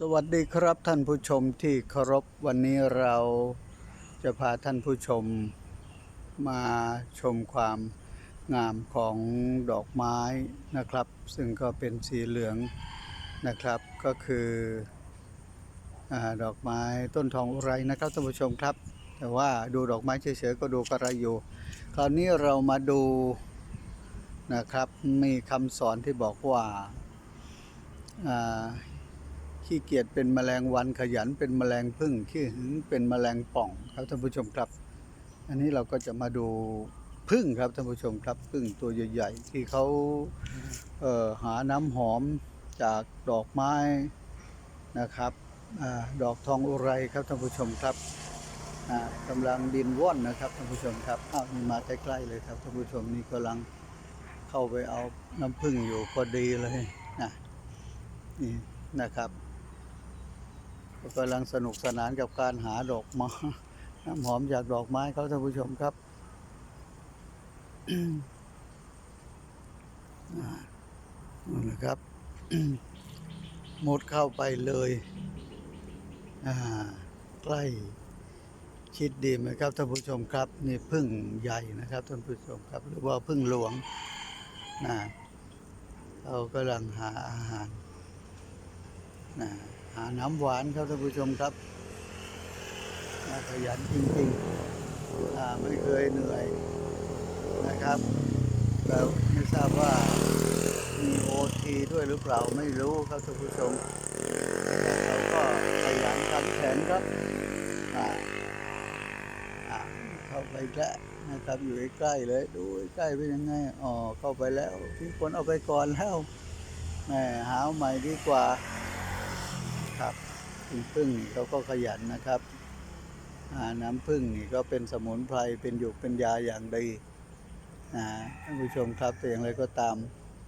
สวัสดีครับท่านผู้ชมที่เคารพวันนี้เราจะพาท่านผู้ชมมาชมความงามของดอกไม้นะครับ ซึ่งก็เป็นสีเหลืองนะครับก็คืออดอกไม้ต้นทองอุไรนะครับท่านผู้ชมครับ แต่ว่าดูดอกไม้เฉยๆก็ดูกระไรอยู่ คราวนี้เรามาดูนะครับมีคำสอนที่บอกว่า ขี้เกียจเป็นแมลงวันขยันเป็นแมลงพึ่งขี้หึงเป็นแมลงป่องครับท่านผู้ชมครับ อันนี้เราก็จะมาดูพึ่งครับท่านผู้ชมครับพึ่งตัวใหญ่ๆที่เขาเหาน้ำหอมจากดอกไม้นะครับอดอกทองอุไรครับท่านผู้ชมครับอ่ากำลังบินว่อนนะครับท่านผู้ชมครับอ้าวนี่มาใกล้ๆเลยครับท่านผู้ชมนี่กำลังเข้าไปเอาน้ำพึ่งอยู่พอดีเลยนะนี่นะครับ ก็กำลังสนุกสนานกับการหาดอกไม้น้ำหอมจากดอกไม้เขาท่านผู้ชมครับนั่นแหละครับมดเข้าไปเลยใกล้ชิดดีไหมครับท่านผู้ชมครับ นี่พึ่งใหญ่นะครับท่านผู้ชมครับ หรือว่าพึ่งหลวงนะเขากำลังหาอาหารนะ หาน้ำหวานครับท่านผู้ชมครับขยันจริงๆไม่เคยเหนื่อยนะครับแล้วไม่ทราบว่ามีโอทีด้วยหรือเปล่าไม่รู้ครับท่านผู้ชมเขาก็ขยันทำแขนครับเข้าไปแล้วนะครับอยู่ใกล้ๆเลย ดูใกล้เป็นยังไงอ๋อเข้าไปแล้วพี่คนเอาไปก่อนแล้วแหมหาใหม่ดีกว่า ครับคุณพึ่งนี่เขาก็ขยันนะครับอาน้ำพึ่งนี่ก็เป็นสมุนไพรเป็นหยกเป็นยาอย่างดีนะท่านผู้ชมครับแต่อย่างไรก็ตาม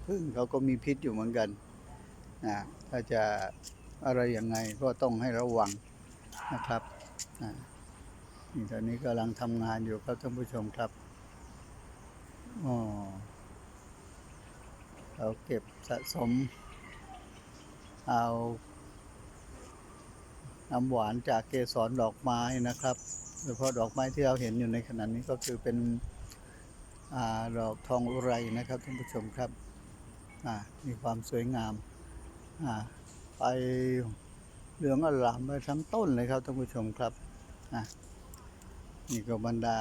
พึ่งเขาก็มีพิษอยู่เหมือนกันนะถ้าจะอะไรยังไงก็ต้องให้ระวังนะครับนะนี่ตอนนี้กำลังทำงานอยู่ครับท่านผู้ชมครับอ๋อเราเก็บสะสมเอา น้ำหวานจากเกสรดอกไม้นะครับโดยเฉพาะดอกไม้ที่เราเห็นอยู่ในขณะนี้ก็คือเป็นอดอกทองอุไรนะครับท่านผู้ชมครับมีความสวยงามาไปเหลืองอลามไปทั้งต้นเลยครับท่านผู้ชมครับนี่ก็บรรดา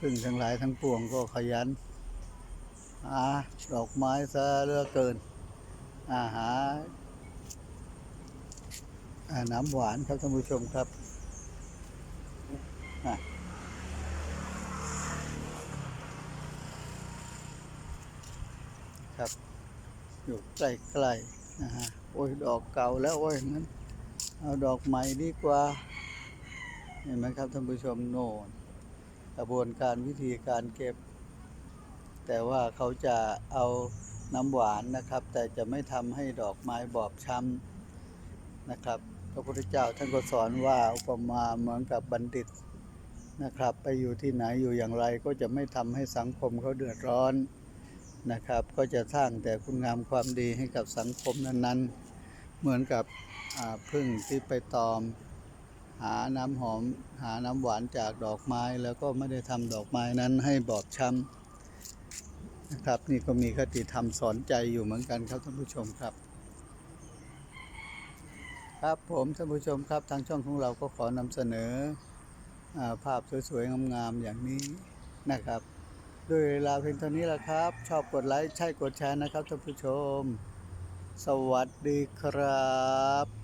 พึ่งทั้งหลายทั้งปวงก็ขยันดอกไม้ซะเลือเกินอาหา น้ำหวานครับท่านผู้ชมครับครับอยู่ใกล้ๆนะฮะโอ้ยดอกเก่าแล้วโอ้ยงั้นเอาดอกใหม่ดีกว่าเห็นไหมครับท่านผู้ชมโน่นกระบวนการวิธีการเก็บ แต่ว่าเขาจะเอาน้ำหวานนะครับ แต่จะไม่ทำให้ดอกไม้บอบช้ำนะครับ ระพุทธเจ้าท่านก็สอนว่าอุปมาเหมือนกับบัณฑิตนะครับ ไปอยู่ที่ไหนอยู่อย่างไรก็จะไม่ทำให้สังคมเขาเดือดร้อนนะครับ ก็จะสร้างแต่คุณงามความดีให้กับสังคมนั้นๆ เหมือนกับพึ่งที่ไปตอม หาน้ำหอมหาน้ำหวานจากดอกไม้ แล้วก็ไม่ได้ทำดอกไม้นั้นให้บอบช้ำนะครับ นี่ก็มีคติธรรมสอนใจอยู่เหมือนกันครับท่านผู้ชมครับ ครับผมท่านผู้ชมครับทางช่องของเราก็ขอนำเสนออาภาพสวยๆงามๆอย่างนี้นะครับด้วยเวลาเพียงเท่านี้แหละครับ ชอบกดไลค์ใช่กดแชร์นะครับท่านผู้ชม สวัสดีครับ